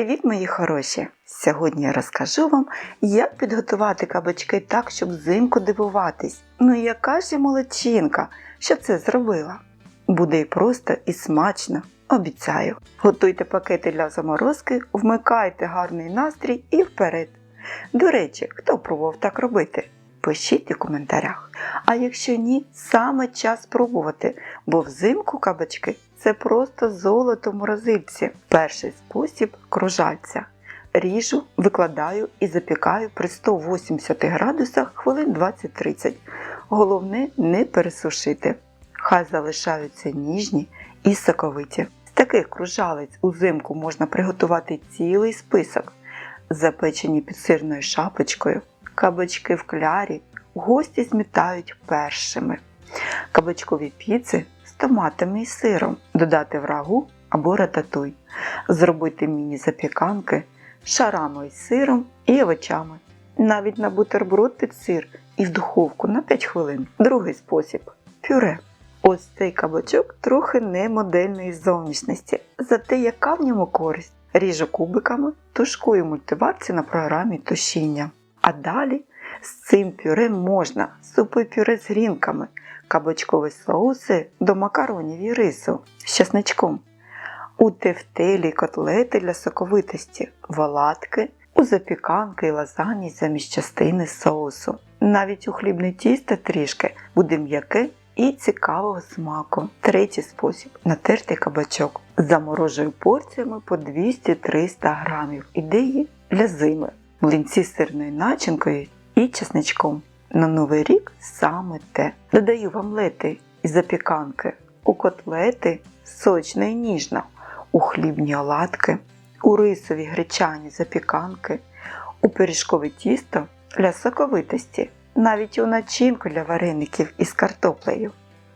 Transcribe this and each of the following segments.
Привіт, мої хороші! Сьогодні я розкажу вам, як підготувати кабачки так, щоб взимку дивуватись. Ну і яка ж я молодчинка, що це зробила. Буде і просто, і смачно, обіцяю. Готуйте пакети для заморозки, вмикайте гарний настрій і вперед. До речі, хто пробував так робити? Пишіть у коментарях. А якщо ні, саме час спробувати, бо взимку кабачки це просто золото в морозильці. Перший спосіб кружальця. Ріжу, викладаю і запікаю при 180 градусах хвилин 20-30. Головне не пересушити. Хай залишаються ніжні і соковиті. З таких кружалець узимку можна приготувати цілий список. Запечені під сирною шапочкою, кабачки в клярі, гості змітають першими. Кабачкові піци томатами і сиром, додати в рагу або рататуй, зробити міні-запіканки шарами із сиром і овочами. Навіть на бутерброд під сир і в духовку на 5 хвилин. Другий спосіб пюре. Ось цей кабачок трохи не модельної зовнішності, зате яка в ньому користь. Ріжу кубиками, тушкую мультиварці на програмі тушіння. А далі з цим пюре можна супи пюре з грінками, кабачкові соуси до макаронів і рису з чесничком, у тефтелі котлети для соковитості, в оладки, у запіканки і лазані замість частини соусу. Навіть у хлібне тісто трішки буде м'яке і цікавого смаку. Третій спосіб натерти кабачок. Заморожую порціями по 200-300 грамів. Ідеї для зими. Млинці з сирною начинкою і чесничком. На новий рік саме те. Додаю в омлети і запіканки, у котлети сочно і ніжно, у хлібні оладки, у рисові гречані запіканки, у пиріжкове тісто для соковитості, навіть у начинку для вареників із картоплею.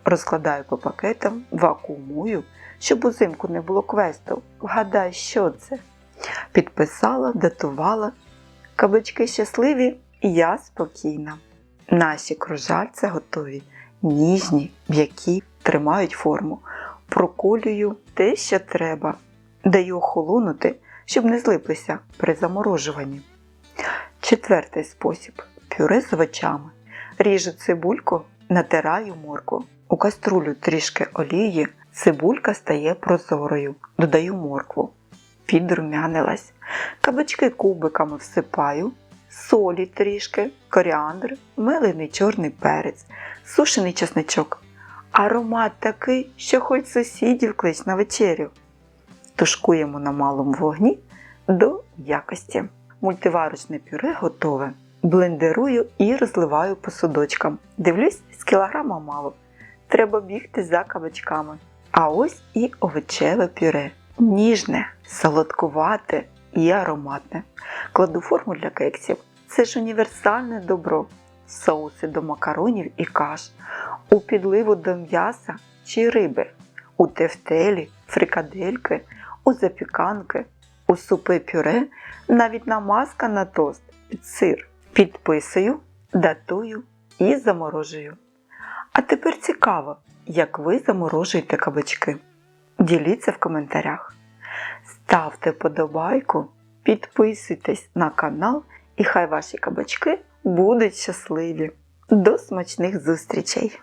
Розкладаю по пакетам, вакуумую, щоб узимку не було квесту. Вгадай, що це. Підписала, датувала. Кабачки щасливі, і я спокійна. Наші кружальця готові, ніжні, м'які, тримають форму. Проколюю те, що треба. Даю охолонути, щоб не злиплися при заморожуванні. Четвертий спосіб пюре з овочами. Ріжу цибульку, натираю моркву. У каструлю трішки олії, цибулька стає прозорою. Додаю моркву. Підрумянилась. Кабачки кубиками всипаю, солі трішки, коріандр, мелений чорний перець, сушений чесничок. Аромат такий, що хоч сусідів клич на вечерю. Тушкуємо на малому вогні до якості. Мультиварочне пюре готове. Блендерую і розливаю по судочкам. Дивлюсь, з кілограма мало. Треба бігти за кабачками. А ось і овочеве пюре. Ніжне, солодкувате і ароматне. Кладу форму для кексів. Це ж універсальне добро. Соуси до макаронів і каш, у підливу до м'яса чи риби, у тефтелі, фрикадельки, у запіканки, у супи пюре, навіть намазка на тост під сир. Підписую, датую і заморожую. А тепер цікаво, як ви заморожуєте кабачки. Діліться в коментарях. Ставте подобайку, підписуйтесь на канал і хай ваші кабачки будуть щасливі. До смачних зустрічей!